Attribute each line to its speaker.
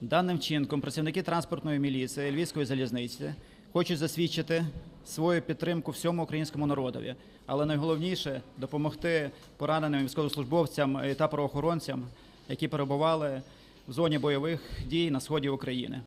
Speaker 1: Даним чинком працівники транспортної міліції Львівської залізниці хочуть засвідчити свою підтримку всьому українському народові, але найголовніше допомогти пораненим військовослужбовцям та правоохоронцям, які перебували в зоні бойових дій на сході України.